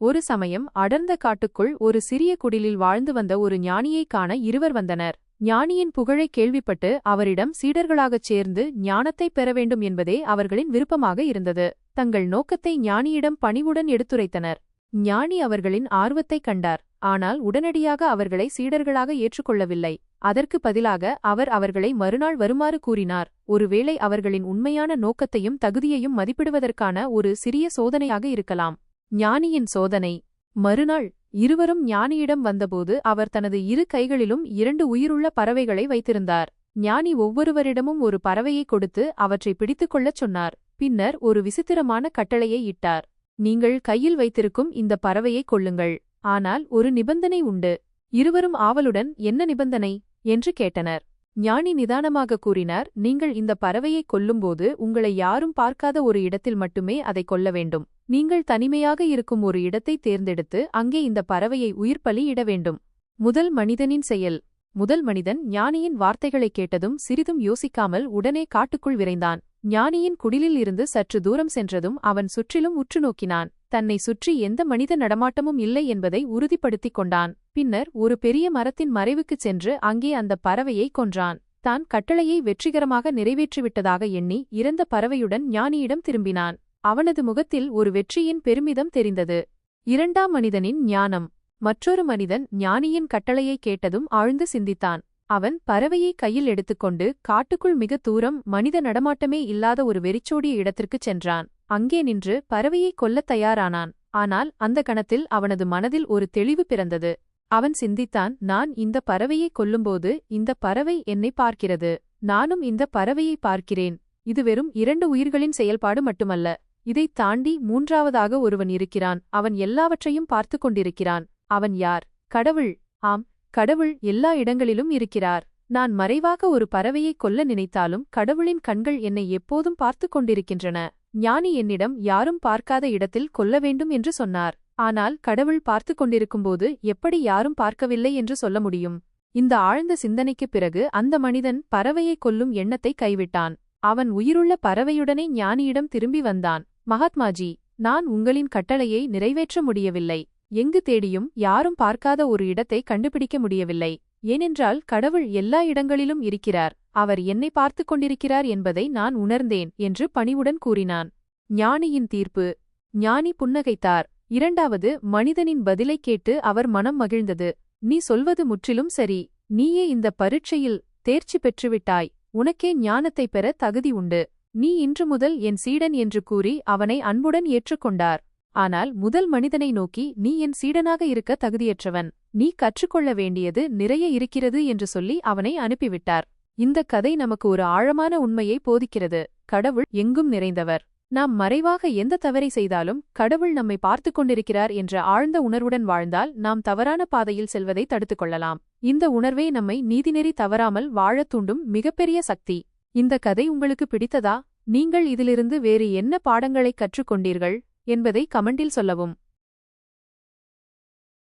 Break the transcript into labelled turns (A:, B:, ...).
A: ஒரு சமயம் அடர்ந்த காட்டுக்குள் ஒரு சிறிய குடிலில் வாழ்ந்து வந்த ஒரு ஞானியைக் காண இருவர் வந்தனர். ஞானியின் புகழைக் கேள்விப்பட்டு அவரிடம் சீடர்களாகச் சேர்ந்து ஞானத்தைப் பெற வேண்டும் என்பதே அவர்களின் விருப்பமாக இருந்தது. தங்கள் நோக்கத்தை ஞானியிடம் பணிவுடன் எடுத்துரைத்தனர். ஞானி அவர்களின் ஆர்வத்தைக் கண்டார். ஆனால் உடனடியாக அவர்களை சீடர்களாக ஏற்றுக்கொள்ளவில்லை. அதற்கு பதிலாக அவர் அவர்களை மறுநாள் வருமாறு கூறினார். ஒருவேளை அவர்களின் உண்மையான நோக்கத்தையும் தகுதியையும் மதிப்பிடுவதற்கான ஒரு சிறிய சோதனையாக இருக்கலாம். ஞானியின் சோதனை. மறுநாள் இருவரும் ஞானியிடம் வந்தபோது அவர் தனது இரு கைகளிலும் இரண்டு உயிருள்ள பறவைகளை வைத்திருந்தார். ஞானி ஒவ்வொருவரிடமும் ஒரு பறவையை கொடுத்து அவற்றை பிடித்துக்கொள்ளச் சொன்னார். பின்னர் ஒரு விசித்திரமான கட்டளையை இட்டார். நீங்கள் கையில் வைத்திருக்கும் இந்த பறவையை கொள்ளுங்கள் ஆனால் ஒரு நிபந்தனை உண்டு. இருவரும் ஆவலுடன் என்ன நிபந்தனை? என்று கேட்டனர். ஞானி நிதானமாக கூறினார் நீங்கள் இந்த பறவையை கொல்லும்போது உங்களை யாரும் பார்க்காத ஒரு இடத்தில் மட்டுமே அதை கொல்ல வேண்டும். நீங்கள் தனிமையாக இருக்கும் ஒரு இடத்தை தேர்ந்தெடுத்து அங்கே இந்த பறவையை உயிர்ப்பலி இட வேண்டும். முதல் மனிதனின் செயல். முதல் மனிதன் ஞானியின் வார்த்தைகளைக் கேட்டதும் சிறிதும் யோசிக்காமல் உடனே காட்டுக்குள் விரைந்தான். ஞானியின் குடிலில் இருந்து சற்று தூரம் சென்றதும் அவன் சுற்றிலும் உற்று நோக்கினான். தன்னை சுற்றி எந்த மனித நடமாட்டமும் இல்லை என்பதை உறுதிப்படுத்திக் கொண்டான். பின்னர் ஒரு பெரிய மரத்தின் மறைவுக்குச் சென்று அங்கே அந்த பறவையை கொன்றான். தான் கட்டளையை வெற்றிகரமாக நிறைவேற்றிவிட்டதாக எண்ணி இறந்த பறவையுடன் ஞானியிடம் திரும்பினான். அவனது முகத்தில் ஒரு வெற்றியின் பெருமிதம் தெரிந்தது. இரண்டாம் மனிதனின் ஞானம். மற்றொரு மனிதன் ஞானியின் கட்டளையை கேட்டதும் ஆழ்ந்து சிந்தித்தான். அவன் பறவையை கையில் எடுத்துக்கொண்டு காட்டுக்குள் மிக தூரம் மனித நடமாட்டமே இல்லாத ஒரு வெறிச்சோடிய இடத்திற்குச் சென்றான். அங்கே நின்று பறவையை கொல்லத் தயாரானான். ஆனால் அந்த கணத்தில் அவனது மனதில் ஒரு தெளிவு பிறந்தது. அவன் சிந்தித்தான் நான் இந்த பறவையை கொல்லும்போது இந்த பறவை என்னை பார்க்கிறது. நானும் இந்த பறவையை பார்க்கிறேன். இது வெறும் இரண்டு உயிர்களின் செயல்பாடு மட்டுமல்ல. இதைத் தாண்டி மூன்றாவதாக ஒருவன் இருக்கிறான். அவன் எல்லாவற்றையும் பார்த்து கொண்டிருக்கிறான். அவன் யார்? கடவுள். ஆம். கடவுள் எல்லா இடங்களிலும் இருக்கிறார். நான் மறைவாக ஒரு பறவையை கொல்ல நினைத்தாலும் கடவுளின் கண்கள் என்னை எப்போதும் பார்த்து கொண்டிருக்கின்றன. ஞானி என்னிடம் யாரும் பார்க்காத இடத்தில் கொல்ல வேண்டும் என்று சொன்னார். ஆனால் கடவுள் பார்த்து கொண்டிருக்கும்போது எப்படி யாரும் பார்க்கவில்லை என்று சொல்ல முடியும்? இந்த ஆழ்ந்த சிந்தனைக்குப் பிறகு அந்த மனிதன் பறவையை கொல்லும் எண்ணத்தை கைவிட்டான். அவன் உயிருள்ள பறவையுடனே ஞானியிடம் திரும்பி வந்தான். மகாத்மாஜி நான் உங்களின் கட்டளையை நிறைவேற்ற முடியவில்லை. எங்கு தேடியும் யாரும் பார்க்காத ஒரு இடத்தை கண்டுபிடிக்க முடியவில்லை. ஏனென்றால் கடவுள் எல்லா இடங்களிலும் இருக்கிறார். அவர் என்னை பார்த்து கொண்டிருக்கிறார் என்பதை நான் உணர்ந்தேன் என்று பணிவுடன் கூறினான். ஞானியின் தீர்ப்பு. ஞானி புன்னகைத்தார். இரண்டாவது மனிதனின் பதிலைக் கேட்டு அவர் மனம் மகிழ்ந்தது. நீ சொல்வது முற்றிலும் சரி. நீயே இந்த பரீட்சையில் தேர்ச்சி பெற்றுவிட்டாய். உனக்கே ஞானத்தைப் பெற தகுதி உண்டு. நீ இன்று முதல் என் சீடன் என்று கூறி அவனை அன்புடன் ஏற்றுக்கொண்டார். ஆனால் முதல் மனிதனை நோக்கி நீ என் சீடனாக இருக்க தகுதியற்றவன். நீ கற்றுக்கொள்ள வேண்டியது நிறைய இருக்கிறது என்று சொல்லி அவனை அனுப்பிவிட்டார். இந்த கதை நமக்கு ஒரு ஆழமான உண்மையை போதிக்கிறது. கடவுள் எங்கும் நிறைந்தவர். நாம் மறைவாக எந்த தவறை செய்தாலும் கடவுள் நம்மை பார்த்து கொண்டிருக்கிறார் என்ற ஆழ்ந்த உணர்வுடன் வாழ்ந்தால் நாம் தவறான பாதையில் செல்வதை தடுத்துக் கொள்ளலாம். இந்த உணர்வே நம்மை நீதிநெறி தவறாமல் வாழத் தூண்டும் மிகப்பெரிய சக்தி. இந்த கதை உங்களுக்கு பிடித்ததா? நீங்கள் இதிலிருந்து வேறு என்ன பாடங்களைக் கற்றுக்கொண்டீர்கள்? என்பதை கமெண்டில் சொல்லவும்.